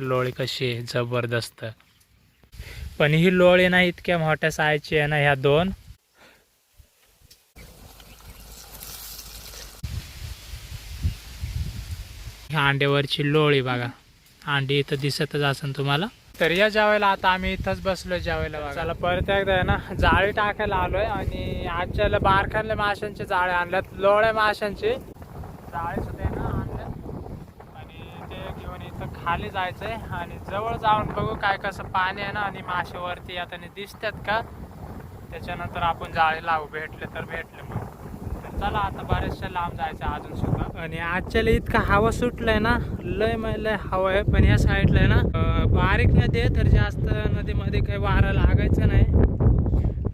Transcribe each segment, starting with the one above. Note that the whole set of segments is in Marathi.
लोळी कशी आहे? जबरदस्त. पण ही लोळी ना इतक्या मोठ्या सायची आहे ना ह्या दोन. ह्या अंड्यावरची लोळी बघा. अंडी इथं दिसतच असेल तुम्हाला. तर या जेवायला आता आम्ही इथंच बसलो जेवायला बघा. चला परत एकदा आहे ना जाळी टाकायला आलोय आणि आजच्याला बारखानल्या माशांचे जाळे आणल्यात. लोळ्या माशांचे. जाळे सुद्धा आहे ना आणल्यात आणि ते घेऊन इथं खाली जायचंय आणि जवळ जाऊन बघू काय कसं पाणी आहे ना आणि मासे वरती येताना दिसतात का? त्याच्यानंतर आपण जाळे लावू भेटले तर भेटले मग. तर चला आता बऱ्याचशा लांब जायचं अजून सुद्धा. आणि आजच्याला इतका हवा सुटलाय ना लय लय हवा आहे. पण या साईडला आहे ना बारीक नदी आहे तर जास्त नदीमध्ये काही वारा लागायचं नाही.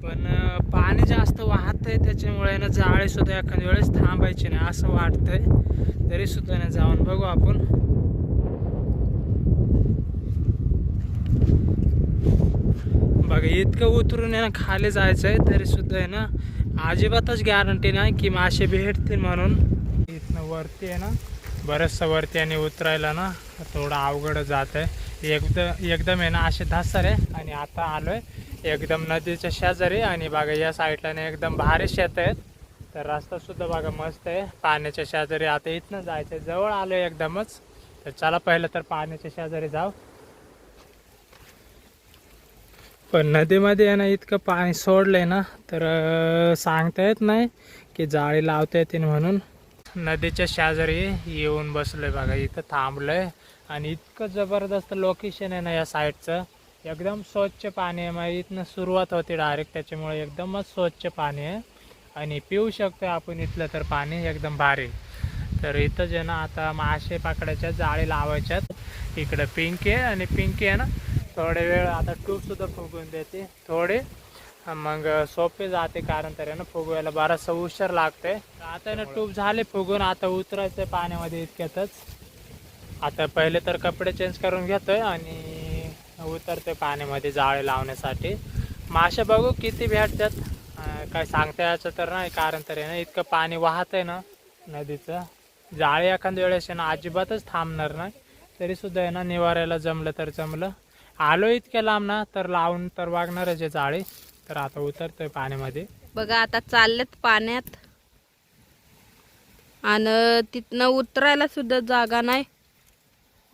पण पाणी जास्त वाहत आहे त्याच्यामुळे ना जाळे सुद्धा एखाद्या वेळेस थांबायची नाही असं वाटतंय. तरी सुद्धा ना जाऊन बघू आपण. बघा इतकं उतरून आहे ना खाली जायचं आहे तरी सुद्धा आहे ना अजिबातच गॅरंटी नाही की मासे भेटतील म्हणून. इथनं वरती आहे ना बरंचसं वरती आणि उतरायला ना थोडं अवघड जात आहे. एकदम एकदम आहे ना असे धासर आहे आणि आता आलोय एकदम नदीच्या शेजारी आणि बघा या साईडला ना एकदम भारी शेत आहेत. तर रस्ता सुद्धा बघा मस्त आहे. पाण्याच्या शेजारी आता इथनं जायचं आहे जवळ आलोय एकदमच. तर चला पहिलं तर पाण्याच्या शेजारी जाऊ. पण नदीमध्ये आहे ना इतकं पाणी सोडलंय ना तर सांगता येत नाही की जाळी लावता येतील म्हणून. नदीच्या शेजारी येऊन बसलोय बघा इथं थांबलोय. आणि इतकं जबरदस्त लोकेशन आहे ना या साईडचं एकदम स्वच्छ पाणी आहे मग इथनं सुरुवात होते डायरेक्ट त्याच्यामुळे एकदमच स्वच्छ पाणी आहे. आणि पिऊ शकतो आपण इथलं तर पाणी एकदम भारी. तर इथं जे ना आता मासे पकडायच्या जाळी लावायच्यात. इकडं पिंकी आहे आणि पिंकी आहे ना थोडे वेळ आता ट्यूब सुद्धा फुगवून देते थोडे. मग सोपे जाते कारण तर आहे ना फुगवायला बराचसा उशीर लागते आता आहे ना ट्यूब झाले फुगून आता उतरायचं पाण्यामध्ये इतक्यातच. आता पहिले तर कपडे चेंज करून घेतोय आणि उतरते पाण्यामध्ये जाळे लावण्यासाठी. मासे बघू किती भेटतात. काय सांगता यायचं तर नाही कारण तर आहे ना इतकं पाणी वाहत आहे ना नदीचं. जाळे एखाद्या वेळेस आहे ना अजिबातच थांबणार नाही. तरी सुद्धा आहे ना निवारायला जमलं तर जमलं. आलो इतक्या लांब ना तर लावून तर वागणारच आहे जाळे. तर आता उतरतोय पाण्यामध्ये. बघा आता चाललेत पाण्यात. आणि तिथनं उतरायला सुद्धा जागा नाही.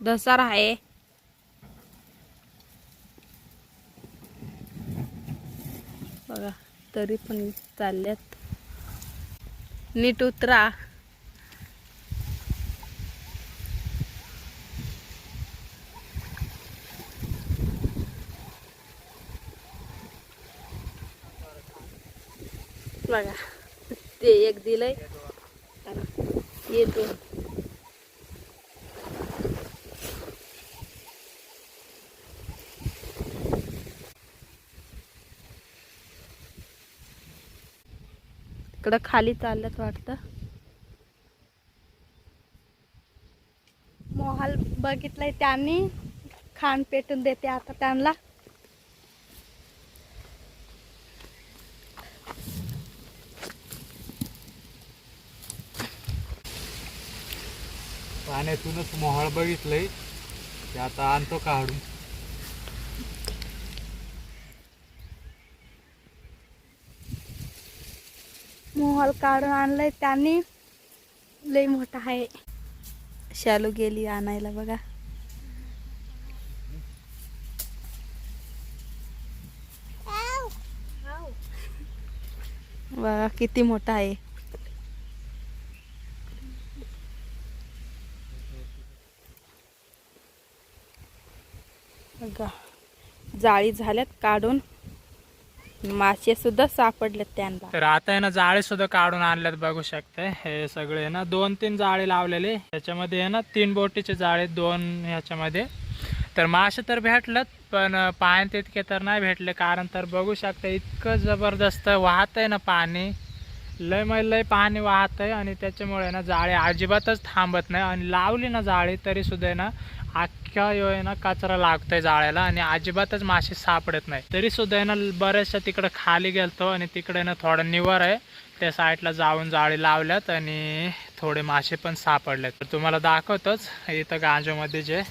धसार आहे. बघा तरी पण चालल्यात. नीट उतरा. बघा. ते एक दिलंय. येतो इकडं खाली चालल्यात वाटतं. मोहाल बघितलंय त्यांनी. खाण पेटून देते आता त्यांना. पाण्यातूनच मोहळ बघितलंय. ते आता आणतो काढून. मोहल काढून आणलंय त्यांनी. लय मोठा आहे. शालू गेली आणायला बघा. बघा किती मोठा आहे. बघा जाळी झाल्यात काढून. मासे सुद्धा सापडलेत त्यांना. तर आता आहे ना जाळे सुद्धा काढून आणल्यात बघू शकते. हे सगळे ना दोन तीन जाळे लावलेले. त्याच्यामध्ये आहे ना तीन बोटीचे जाळे दोन ह्याच्यामध्ये तर मासे तर भेटलत पण पाण्यात इतके तर नाही भेटले. कारण तर बघू शकता इतकं जबरदस्त वाहत आहे ना पाणी. लय मै लय पाणी वाहत आहे आणि त्याच्यामुळे ना जाळे अजिबातच थांबत नाही. आणि लावली ना जाळी तरी सुद्धा आहे ना अख्ख्या यो आहे ना कचरा लागतोय जाळ्याला आणि अजिबातच मासे सापडत नाही. तरी सुद्धा आहे ना बऱ्याचशा तिकडं खाली गेलतो आणि तिकडे ना थोडं निवर आहे. त्या साईडला जाऊन जाळी लावल्यात आणि थोडे मासे पण सापडलेत. तर तुम्हाला दाखवतोच इथं गांजोमध्ये जे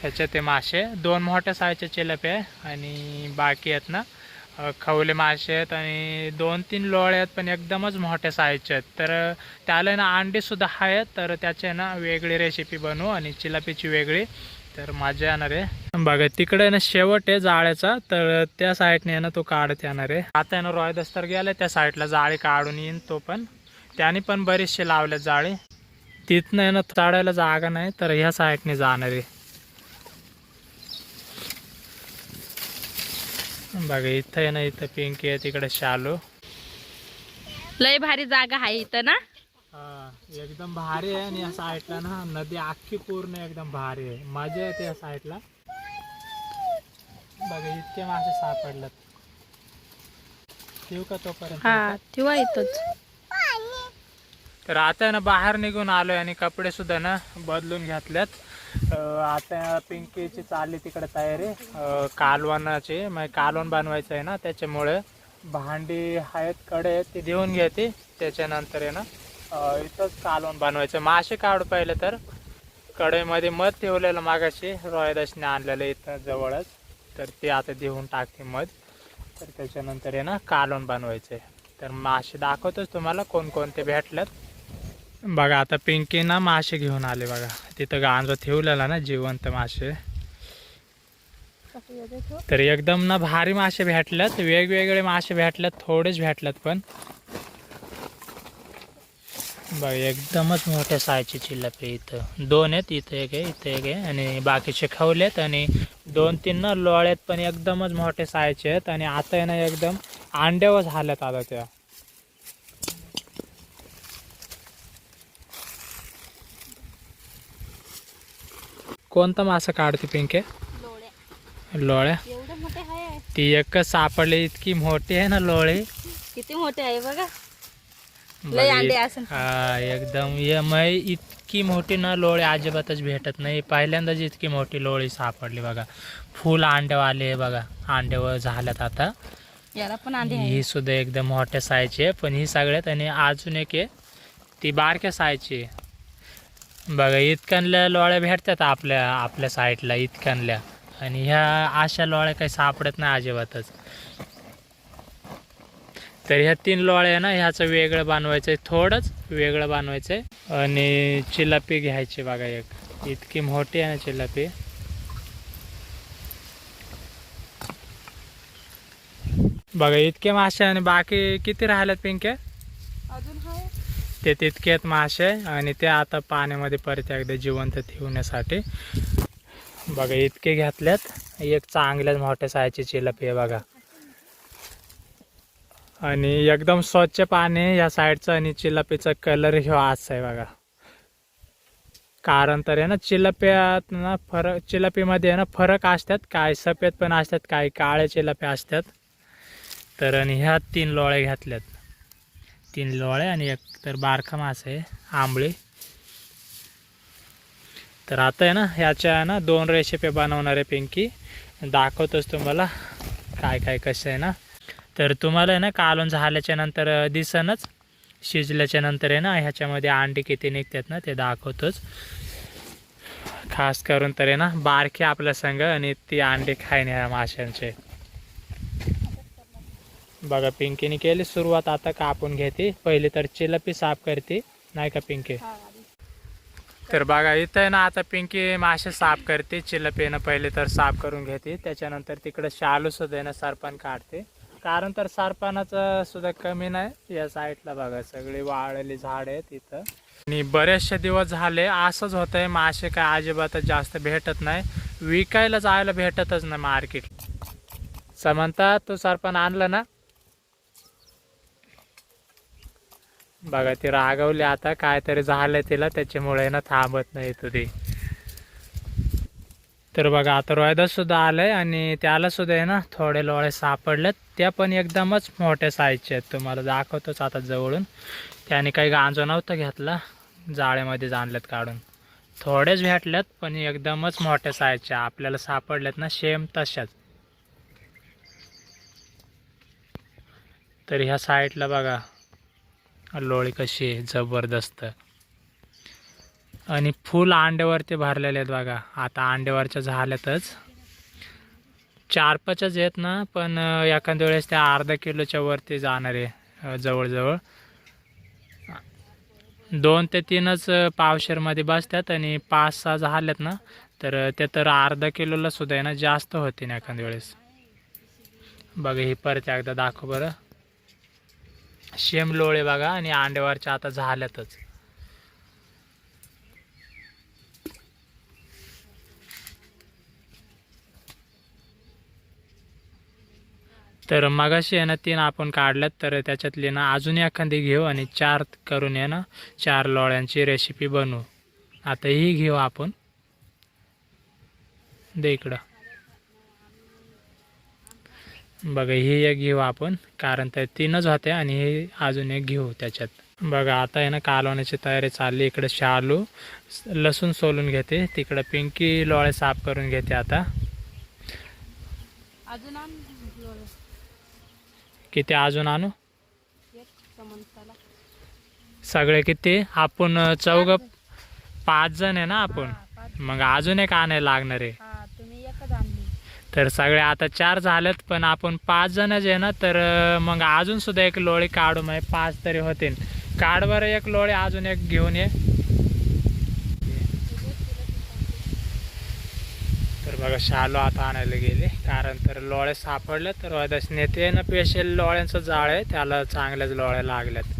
ह्याचे ते मासे दोन मोठ्या साईजचे चिलपे आहे आणि बाकी आहेत ना खवले मासे आहेत आणि दोन तीन लोळे आहेत पण एकदमच मोठ्या साईजचे आहेत. तर त्याला ना अंडीसुद्धा आहेत तर त्याचे ना वेगळी रेसिपी बनवू आणि चिलापीची वेगळी. तर मजा येणार आहे. बघा तिकडे ना शेवट आहे जाळ्याचा तर त्या साईडने ना तो काढत येणार आहे. आता आहे ना रॉय दस्तर गेला त्या साईडला जाळी काढून येईन तो पण. त्याने पण बरेचसे लावले जाळी. तिथनं आहे ना चढायला जागा नाही तर ह्या साईडने जाणार आहे. बघा इथं आहे ना इथं पिंकी आहे तिकडे शालू. लय भारी जागा आहे इथं ना? हा, एकदम भारी आहे आणि या साईडला ना नदी अख्खी पूर्ण एकदम भारी आहे. मजा येते या साईडला बघा इतके मासे सापडलेत. ठेवू का तोपर्यंत? हा ठेवा इथंच तर आता ना बाहेर निघून आलोय आणि कपडे सुद्धा ना बदलून घेतल्यात आता पिंकीची चालली तिकडे तयारी. अं, कालवणाची म्हणजे कालवण बनवायचं आहे ना त्याच्यामुळे भांडी आहेत कडे आहेत ती देऊन घेते. त्याच्यानंतर आहे ना इथंच कालवण बनवायचं. मासे काढू पाहिलं तर. कढईमध्ये मध ठेवलेलं मागाशी रोयदासने आणलेलं इथं जवळच. तर ते आता देऊन टाकते मध. तर त्याच्यानंतर आहे ना कालवण बनवायचं आहे तर मासे दाखवतोच तुम्हाला कोणकोणते भेटल्यात. बघा आता पिंकी ना मासे घेऊन आले बघा. तिथं गांजा ठेवलेला ना जिवंत मासे. तर एकदम ना भारी मासे भेटल्यात वेगवेगळे मासे भेटल्यात थोडेच भेटल्यात पण. बघा एकदमच मोठ्या सायची चिल्लप इथं. दोन आहेत इथं एक आहे इथं एक आहे आणि बाकीचे खवलेत आणि दोन तीन ना लोळ्यात पण एकदमच मोठे सायचे आहेत आणि आता आहे ना एकदम अंड्यावर झाल्यात आता त्या. कोणता मासा काढते पिंके? लोळ्या एवढे मोठे आहे ती एकच सापडली इतकी मोठी आहे ना लोळे? किती मोठे आहे बघा. लय अंडे असेल. हा एकदम ये मै इतकी मोठी ना लोळी अजिबातच भेटत नाही. पहिल्यांदाच इतकी मोठी लोळी सापडली बघा. फुल अंडे आले बघा. अंड्यावर झाल्यात आता. याला पण अंडे आहे. ही सुद्धा एकदम मोठ्या सायची आहे पण ही सगळ्यात आणि अजून एक आहे ती बारक्या सायची आहे. बघा इतक्यानल्या लोळ्या भेटतात आपल्या आपल्या साईडला इतक्यानल्या आणि ह्या अशा लोळ्या काही सापडत नाही अजिबातच. तर ह्या तीन लोळ्या ना ह्याचं वेगळं बनवायचं आहे थोडंच वेगळं बनवायचं आहे आणि चिलापी घ्यायची बघा एक. इतकी मोठी आहे ना चिलापी. बघा इतके मासे आणि बाकी किती राहिल्यात पिंके ते तितकेत मासे आणि ते आता पाण्यामध्ये परत एकदा जिवंत ठेवण्यासाठी. बघा इतके घेतल्यात. एक चांगल्याच मोठ्या सायची चिलपी आहे बघा. आणि एकदम स्वच्छ पाणी या साईडचं आणि चिलपीचा कलर ह्यो असा आहे बघा. कारण तर आहे ना चिलप्यात ना फरक चिलपीमध्ये आहे ना फरक असतात. काय सफेद पण असतात काही काळे चिलपे असतात. तर आणि ह्या तीन लोळे घातल्यात. तीन लोळे आणि एक तर बारखा मास आहे आंबळी. तर आता आहे ना ह्याच्या ना दोन रेसिपी बनवणार आहे पिंकी. दाखवतोच तुम्हाला काय काय कसं आहे ना. तर तुम्हाला आहे ना कालून झाल्याच्यानंतर दिसनच. शिजल्याच्या नंतर आहे ना ह्याच्यामध्ये अंडी किती निघतात ना ते दाखवतोच. खास करून तर आहे ना बारखे आपल्या संग आणि ती अंडी खायने ह्या माशांचे. बघा पिंकीने केली सुरुवात आता कापून घेते. पहिले तर चिलपी साफ करते नाही का पिंकी? तर बघा इथं आहे ना आता पिंकी मासे साफ करते चिलपीनं पहिले तर साफ करून घेते. त्याच्यानंतर तिकडं शालू सुद्धा आहे ना सरपण काढते. कारण तर सरपणाचं सुद्धा कमी नाही या साईडला बघा सगळी वाळलेली झाड आहेत इथं. आणि बरेचसे दिवस झाले असंच होतंय मासे काय अजिबातच जास्त भेटत नाही. विकायला जायला भेटतच नाही मार्केट. समंता तू सरपण आणलं ना? बघा ती रागवली आता काहीतरी झालं तिला त्याच्यामुळे ना थांबत नाही ती तर बघा आता रोयदा सुद्धा आलंय आणि त्याला सुद्धा आहे ना थोडे लोळे सापडलेत. त्या पण एकदमच मोठ्या साईजचे आहेत. तुम्हाला दाखवतोच आता जवळून. त्याने काही गांजो नव्हतं घेतला जाळ्यामध्ये जाणल्यात काढून. थोडेच भेटल्यात पण एकदमच मोठ्या साईजच्या आपल्याला सापडल्यात ना सेम तशाच. तर ह्या साईडला बघा लोळी कशी आहे जबरदस्त. आणि फुल अंड्यावरती भरलेले आहेत बघा. आता अंड्यावरच्या झाल्यातच चार पाचच आहेत ना पण एखाद्या वेळेस त्या अर्धा किलोच्या वरती जाणार आहे जवळजवळ. दोन ते तीनच पावशेरमध्ये बसतात आणि पाच सहा झाल्यात ना तर ते तर अर्धा किलोला सुद्धा आहे ना जास्त होते ना एखाद्या वेळेस. बघा ही परत एकदा दाखव बरं. शेम लोळे बघा आणि अंड्यावरच्या आता झाल्यातच. तर मगाशी आहे ना तीन आपण काढल्यात तर त्याच्यातली ना अजून एखादी घेऊ आणि चार करून आहे ना चार लोळ्यांची रेसिपी बनवू. आता ही घेऊ आपण. दे इकडं. बघा ही एक घेऊ आपण. कारण तर तीनच होते आणि हे अजून एक घेऊ त्याच्यात. बघा आता आहे ना कालवण्याची तयारी चालली. इकडे शालू लसूण सोलून घेते. तिकडं पिंकी लोळे साफ करून घेते आता. अजून आण लोळे. किती अजून आणू. सगळे किती? आपण चौघ पाच जण. आहे ना आपण. मग अजून एक आणायला लागणार आहे हा तुम्ही एकच आणली तर सगळे आता चार झालेत पण आपण पाच जण आहे ना तर मग अजून सुद्धा एक लोळी काढू मग पाच तरी होतील. काढ बरं एक लोळी अजून एक घेऊन ये. तर बघा शालो आता आणायला गेले कारण तर लोळे सापडले तर नेते ना पेशल लोळ्यांचं जाळ आहे त्याला चांगल्याच लोळ्या लागल्यात.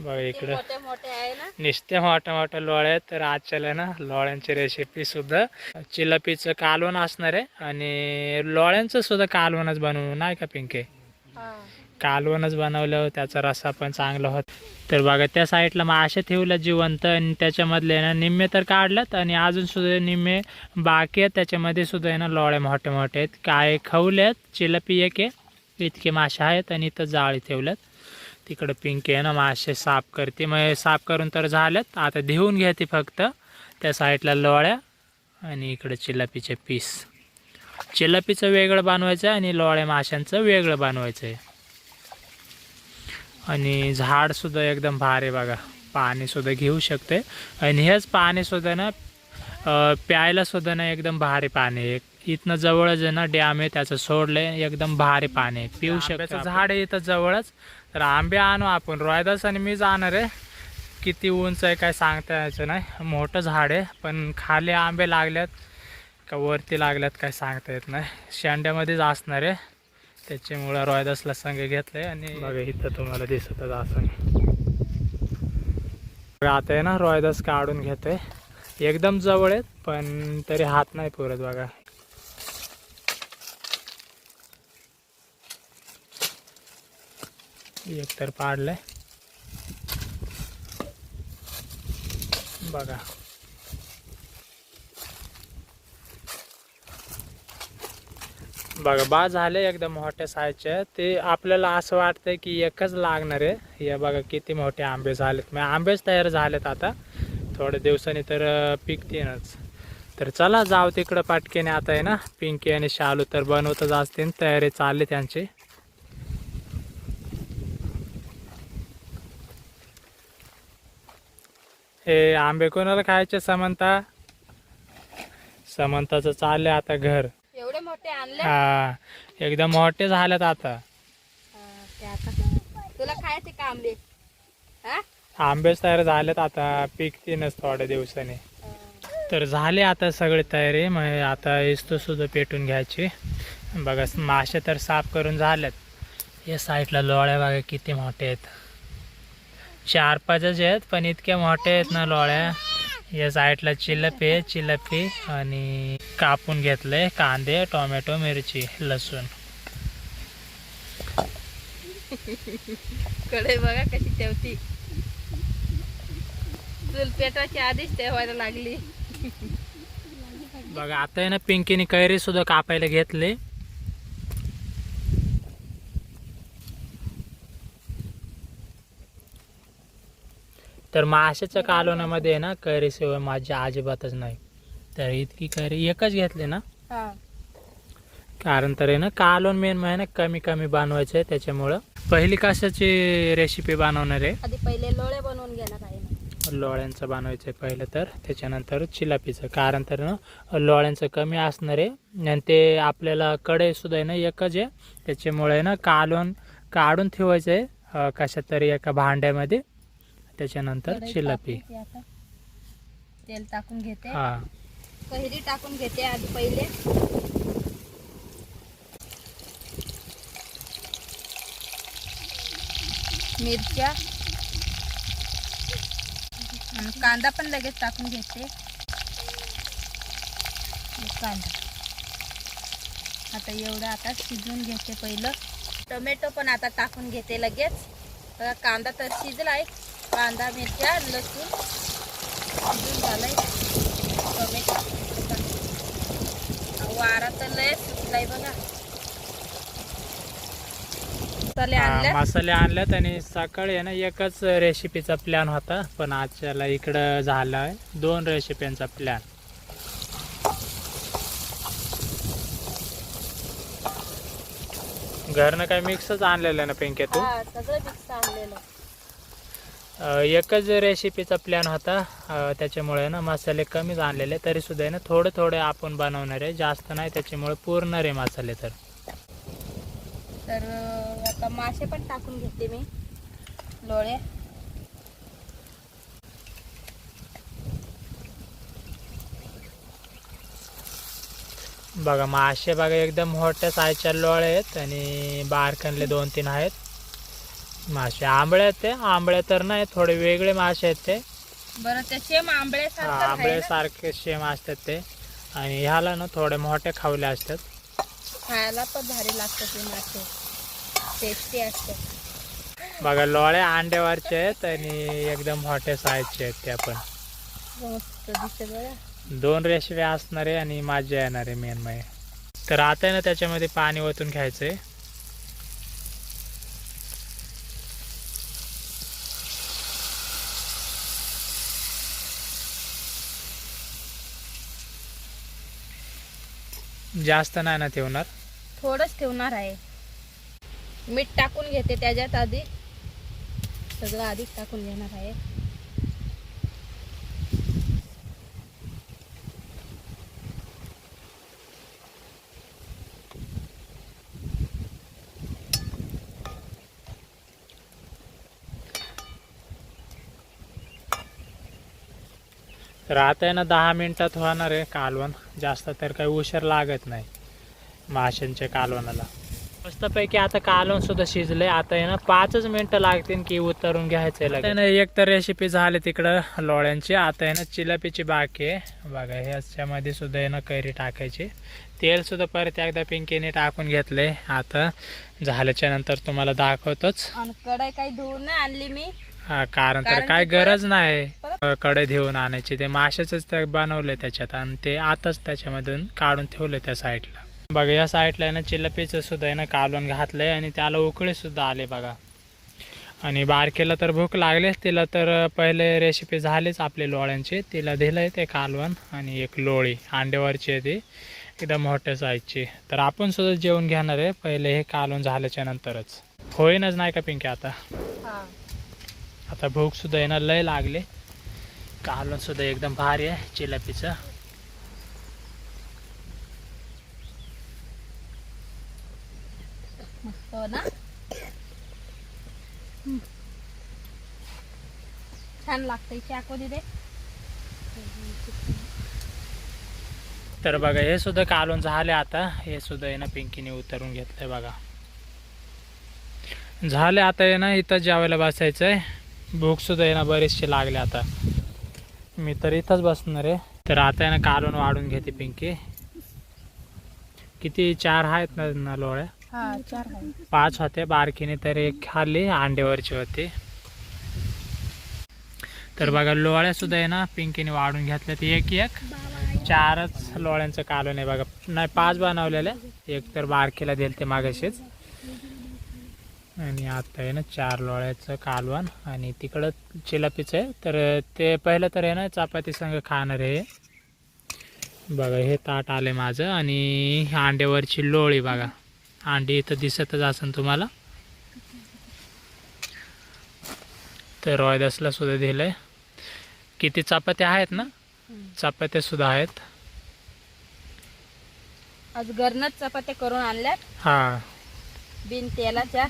बघा इकडं. नुसते मोठ्या मोठ्या लोळ्या आहेत तर आजच्याला ना लोळ्यांची रेसिपी सुद्धा. चिलपीचं कालवण असणार आहे आणि लोळ्यांचं सुद्धा कालवणच बनवू नाही का पिंके? कालवणच बनवलं त्याचा रस्सा पण चांगला होता. तर बघा त्या साईडला मासे ठेवल्या जिवंत आणि त्याच्यामधले ना निम्मे तर काढल्यात आणि अजून सुद्धा निम्मे बाकी आहेत. त्याच्यामध्ये सुद्धा आहे ना लोळे मोठे मोठे आहेत. काय खवल्यात चिलपी एक आहे. इतके मासे आहेत आणि इथं जाळी ठेवल्यात. तिकडं पिंकी आहे ना मासे साफ करते. मग साफ करून तर झाल्यात आता धुवून घेते फक्त. त्या साईडला लोळ्या आणि इकडं चिलपीचे पीस. चिलपीचं वेगळं बनवायचं आहे आणि लोळ्या माशांचं वेगळं बनवायचं आहे. आणि झाड सुद्धा एकदम भारी बघा. पाणी सुद्धा घेऊ शकते. आणि हेच पाणी सुद्धा ना अं, प्यायला सुद्धा ना एकदम भारी पाणी आहे. इथनं जवळच आहे ना डॅम आहे त्याचं सोडलंय. एकदम भारी पाणी आहे. पिऊ शकतो झाड आहे इथं जवळच. तर आंबे आणू आपण. रोयदास आणि मी जाणार आहे. किती उंच आहे काय सांगता यायचं नाही. मोठं झाड आहे पण खाली आंबे लागल्यात. का वरती लागल्यात काय सांगता येत नाही. शेंड्यामध्येच असणार आहे. त्याच्यामुळं रॉयदासला संघ घेतलाय आणि बघा इथं तुम्हाला दिसतच असं. आता आहे ना रॉयदास काढून घेतोय. एकदम जवळ आहेत पण तरी हात नाही पुरत बघा. एक तर पाडलंय. बघा. बघा बा झाले एकदम मोठ्या साईजचे ते आपल्याला असं वाटतंय की एकच लागणार आहे. हे बघा किती मोठे आंबे झालेत. मग आंबेच तयार झालेत आता. थोड्या दिवसांनी तर पिकतीनच. तर चला जाऊ तिकडं पाटकेने. आता आहे ना पिंकी आणि शालू तर बनवतच असतील. तयारी चालली त्यांची. हे आंबे कोणाला खायचे? समंता. समंताचं चाललंय आता घर. एवढे मोठे आणले? हा एकदम मोठे झालेत आता. हा, ते आता तुला खायचे का आंबे? हा? आंबेच तयार झालेत आता पिकतीनच थोड्या दिवसांनी. तर झाले आता सगळी तयारी मग आता इस्तो सुद्धा पेटून घ्यायची. बघा मासे तर साफ करून झालेत. या साईडला लोळ्या बघा किती मोठे आहेत. चार पाचच आहेत पण इतके मोठे आहेत ना लोळ्या. या साईडला चिलपी आहे चिलपी आणि कापून घेतलंय कांदे टोमॅटो मिरची लसूण. कडे बघा कशी ठेवती. चूल पेटवायची आधीच ठेवायला लागली. बघा आता आहे ना पिंकीने कैरी सुद्धा कापायला घेतले. तर माशाच्या कालवणामध्ये आहे ना कैरी शिवाय माझी अजिबातच नाही. तर इतकी कैरी एकच घेतली ना. कारण तर आहे ना कालवण मेन ना कमी कमी बनवायचं आहे त्याच्यामुळं. पहिली कशाची रेसिपी बनवणार आहे? आधी पहिले लोळे बनवून घेणार आहे ना लोळ्यांचं बनवायचं आहे पहिलं तर त्याच्यानंतर चिलापीचं. कारण तर ना लोळ्यांचं कमी असणार आहे आणि ते आपल्याला कढई सुद्धा आहे ना एकच आहे. त्याच्यामुळे ना कालवण काढून ठेवायचं आहे अं, कशात तरी एका भांड्यामध्ये. त्याच्यानंतर चिलापी. तेल टाकून घेते. हा. कैरी टाकून घेते आधी पहिले. मिरच्या. आणि कांदा पण लगेच टाकून घेते. कांदा. आता एवढं आता शिजवून घेते पहिलं. टोमॅटो पण आता टाकून घेते लगेच. कांदा तर शिजलाय. कांदा मिरच्या लसूण. शिजून झालंय टोमॅटो. वारा तर लय सुटलाय बघा. मसाले आणले मसाले आणि सकाळी आहे ना एकच रेसिपीचा प्लॅन होता पण आजच्याला इकडं झाला आहे दोन रेसिपींचा प्लॅन घरनं काय मिक्सच आणलेलं ना पिंके तू? हा सगळं मिक्स आणलेलं. एकच रेसिपीचा प्लॅन होता. त्याच्यामुळे ना मसाले कमीच आणलेले. तरी सुद्धा आहे ना थोडे थोडे आपण बनवणार आहे. जास्त नाही त्याच्यामुळे पूर्ण रे मसाले तर. आता मासे पण टाकून घेते मी. लोळे बघा मासे बघा एकदम मोठ्या साईजच्या लोळे आहेत आणि बारकणले दोन तीन आहेत. मासे. आंबळे आहेत ते. आंबळे तर नाही थोडे वेगळे मासे आहेत ते. बरं ते सेम आंबळे सारखे सेम असतात ते. आणि ह्याला ना थोडे मोठे खावले असतात. खायला पण भारी लागतं ते मासे. टेस्टी असते बघा लोळे अंड्यावरचे आहेत आणि एकदम मोठ्या साईजचे आहेत ते पण. मस्त दिसते बघा दोन रेसिपी असणार आणि मजा येणार मेन म्हणजे. तर आता आहे ना त्याच्यामध्ये पाणी ओतून घ्यायचं जास्त नाही ना ठेवणार? थोडंच ठेवणार आहे. मीठ टाकून घेते त्याच्यात आधी सगळं आधीच टाकून घेणार आहे. तर आता आहे ना दहा मिनटात होणार आहे कालवण. जास्त तर काही उशीर लागत नाही माशांच्या कालवणाला. मस्तपैकी आता कालवण सुद्धा शिजले आता आहे ना पाचच मिनिटं लागतील की उतरून घ्यायचं आहे ना एक तर रेसिपी झाली तिकडं लोळ्यांची. आता आहे ना चिलापीची बाकी आहे. बघा ह्याच्यामध्ये सुद्धा आहे ना कैरी टाकायची. तेल सुद्धा परत एकदा पिंकीने टाकून घेतले आता झाल्याच्यानंतर तुम्हाला दाखवतोच. आणि कढाई काही धुवून नाही आणली मी. हा कारण तर कारण काय की गरज नाही. कडे घेऊन आणायची. ते माशाच बनवले त्याच्यात आणि ते आताच त्याच्यामधून काढून ठेवले त्या साईडला. बघा या साईडला आहे ना चिल्लपीचं सुद्धा आहे ना कालवण घातलंय आणि त्याला उकळी सुद्धा आले बघा. आणि बारकेला तर भूक लागलीच तिला तर पहिले रेसिपी झालीच आपली लोळ्यांची. तिला दिलंय ते कालवण आणि एक लोळी. अंड्यावरची आहे ती. एकदम मोठ्या साईजची तर आपण सुद्धा जेवण घेणार आहे. पहिले हे कालवण झाल्याच्या नंतरच. होईनच नाही का पिंकी आता? हा. आता भूक सुद्धा येणार लय लागले. कालवण सुद्धा एकदम भारी आहे चिलापीचं मस्त ना? हम्म. छान लागतंय तर बघा हे सुद्धा कालवण झाले आता. हे सुद्धा आहे ना पिंकीने उतरून घेतलंय बघा. झाले आता आहे ना इथं जेवायला बसायचं आहे भूक सुद्धा आहे ना बरेचसे लागले आता. मी तर इथंच बसणार आहे. तर आता आहे ना कालवण वाढून घेते पिंकी. किती चार आहेत ना लोळ्या? हा पाच होते बारकीने तर एक खाल्ली अंड्यावरची होती. तर बघा लोळ्या सुद्धा आहे ना पिंकीने वाढून घेतल्या ते एक एक. चारच लोळ्यांचं कालवण आहे बघा. नाही पाच बनवलेले. एक तर बारकीला दिल ते मागाशीच. आणि आता आहे ना चार लोळ्याचं कालवण आणि तिकडं चिलापीचं आहे. तर ते पहिलं तर आहे ना चपाती संग खाणार आहे. बघा हे ताट आले माझं आणि अंड्यावरची लोळी बघा. अंडी इथं दिसतच असेल तुम्हाला. तर रॉयदासला सुद्धा दिलंय. किती चपात्या आहेत ना? चपात्या सुद्धा आहेत. आज घरनच चपात्या करून आणल्यात. हा. बिन तेलाच्या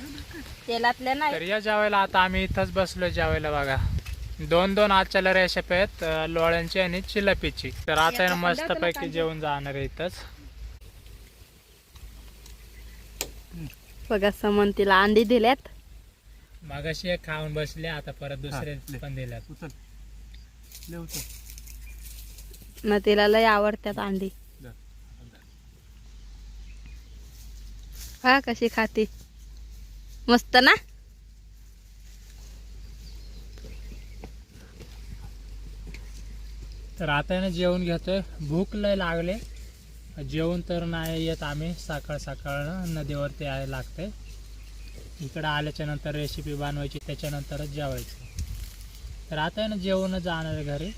तेलातल्या तर नाही या जेवायला आता आम्ही इथंच बसलो जेवायला बघा. दोन दोन आजच्या रेसिपी आहेत अं, लोळ्यांची आणि चिलपीची. तर आता आहे ना मस्तपैकी जेवण जाणार आहे इथंच. बघा समंतीला अंडी दिल्यात. मागाशी एक खाऊन बसले आता परत दुसरे पण दिल्यात. उचल. ले उचल. ना तिला लय आवडतात अंडी. हा कशी खाती. मस्त ना? तर आता ना जेवण घेतोय. भूक लय लागले. जेवण तर नाही येत आम्ही. सकाळ सकाळ नदीवरती यायला लागते. इकडं आल्याच्यानंतर रेसिपी बनवायची त्याच्यानंतरच जेवायचं. तर आता ना जेवण जाणार घरी.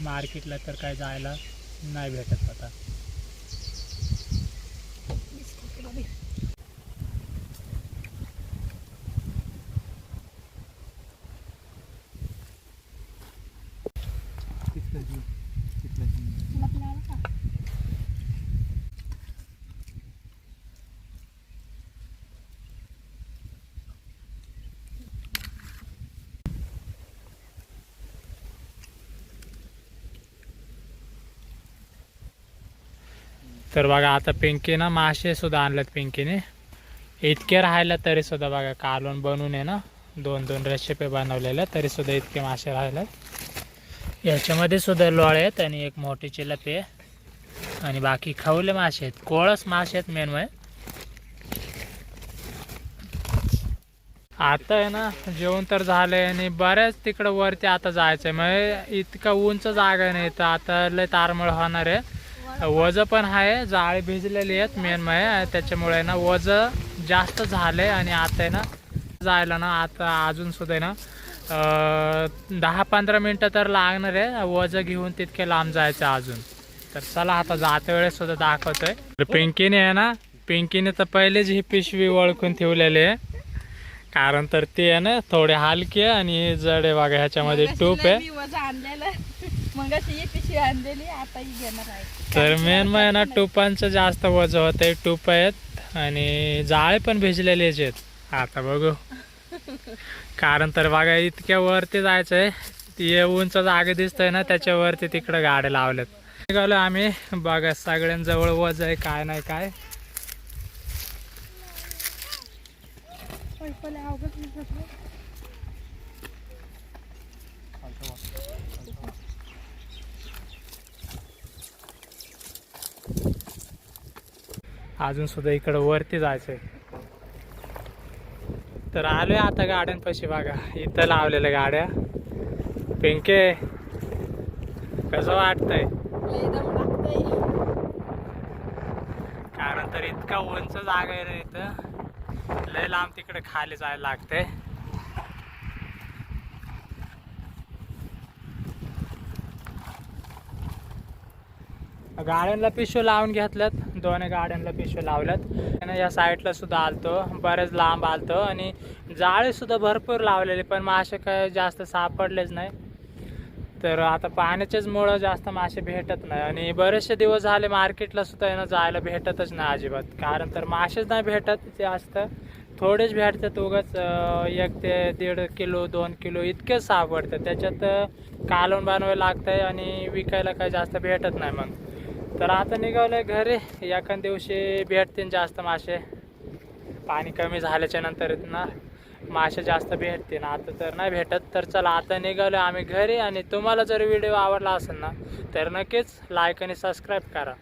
मार्केटला तर काय जायला नाही भेटत आता. तर बघा आता पिंकी ना मासे सुद्धा आणलेत पिंकीने. इतके राहिले तरी सुद्धा बघा कालवण बनवून आहे ना दोन दोन रेसिपी बनवलेल्या तरी सुद्धा इतके मासे राहिलेत. याच्यामध्ये सुद्धा लोळे आहेत आणि एक मोठी चिलपी आहे. आणि बाकी खवले मासे आहेत. कोळस मासे आहेत मेन म्हणजे आता आहे ना जेवण तर झालंय आणि बऱ्याच तिकडं वरती आता जायचंय. म्हणजे इतका उंच जागा नाही तर आता लय तारमळ होणार आहे. वज पण आहे जाळी भिजलेली आहेत मेन म्हणजे त्याच्यामुळे ना वज जास्त झालंय आणि आता आहे ना जायला ना आता अजून सुद्धा आहे ना दहा पंधरा मिनटं तर लागणार आहे. वज घेऊन तितके लांब जायचं अजून. तर चला आता जाते वेळेस सुद्धा दाखवतोय. तर पिंकीने आहे ना पिंकीने तर पहिलेच ही पिशवी ओळखून ठेवलेली आहे. कारण तर ती आहे ना थोडी हलकी आहे आणि जड आहे बघा ह्याच्यामध्ये टूप आहे. मग ही पिशवी आणलेली आता ही घेणार आहे. तर मेन मग आहे ना टुपांचं जास्त वजन होतंय टूप आहेत आणि जाळे पण भिजलेलेच आहेत. आता बघू. कारण तर बघा इतक्या वरती जायचंय. ती उंच जागा दिसतंय ना त्याच्यावरती तिकडं गाड्या लावल्यात. निघालो आम्ही. बघा सगळ्यांजवळ वज आहे काय नाही काय. अजून सुद्धा इकडं वरती जायचंय. तर आलोय आता गाड्यांपाशी बघा इथं लावलेल्या गाड्या. पिंके कसं वाटतंय? कारण तर इतका उंच जागा आहे रे इथं. लय लांब तिकडे खाली जायला लागते गाड्यांना पिशव्या लावून घेतल्यात. दोन गाड्यांना पिशव्या लावल्यात. आणि या साईडला सुद्धा आलतो. बरेच लांब आलतो. आणि जाळेसुद्धा भरपूर लावलेले पण मासे काय जास्त सापडलेच नाही. तर आता पाण्याचेच मुळं जास्त मासे भेटत नाही. आणि बरेचसे दिवस झाले मार्केटला सुद्धा यांना जायला भेटतच नाही अजिबात. कारण तर मासेच नाही भेटत जास्त. थोडेच भेटतात उगाच एक ते दीड किलो दोन किलो इतकेच सापडतं त्याच्यात अं, कालवण बनवायला लागतंय आणि विकायला काही जास्त भेटत नाही मग. तर आता निघालोय घरी. एखाद दिवशी भेटतील जास्त मासे. पाणी कमी झाल्याच्यानंतर ना मासे जास्त भेटतील आता तर नाही भेटत. तर चला आता निघालो आम्ही घरी आणि तुम्हाला जर व्हिडिओ आवडला असेल ना तर नक्कीच लाईक आणि सबस्क्राईब करा.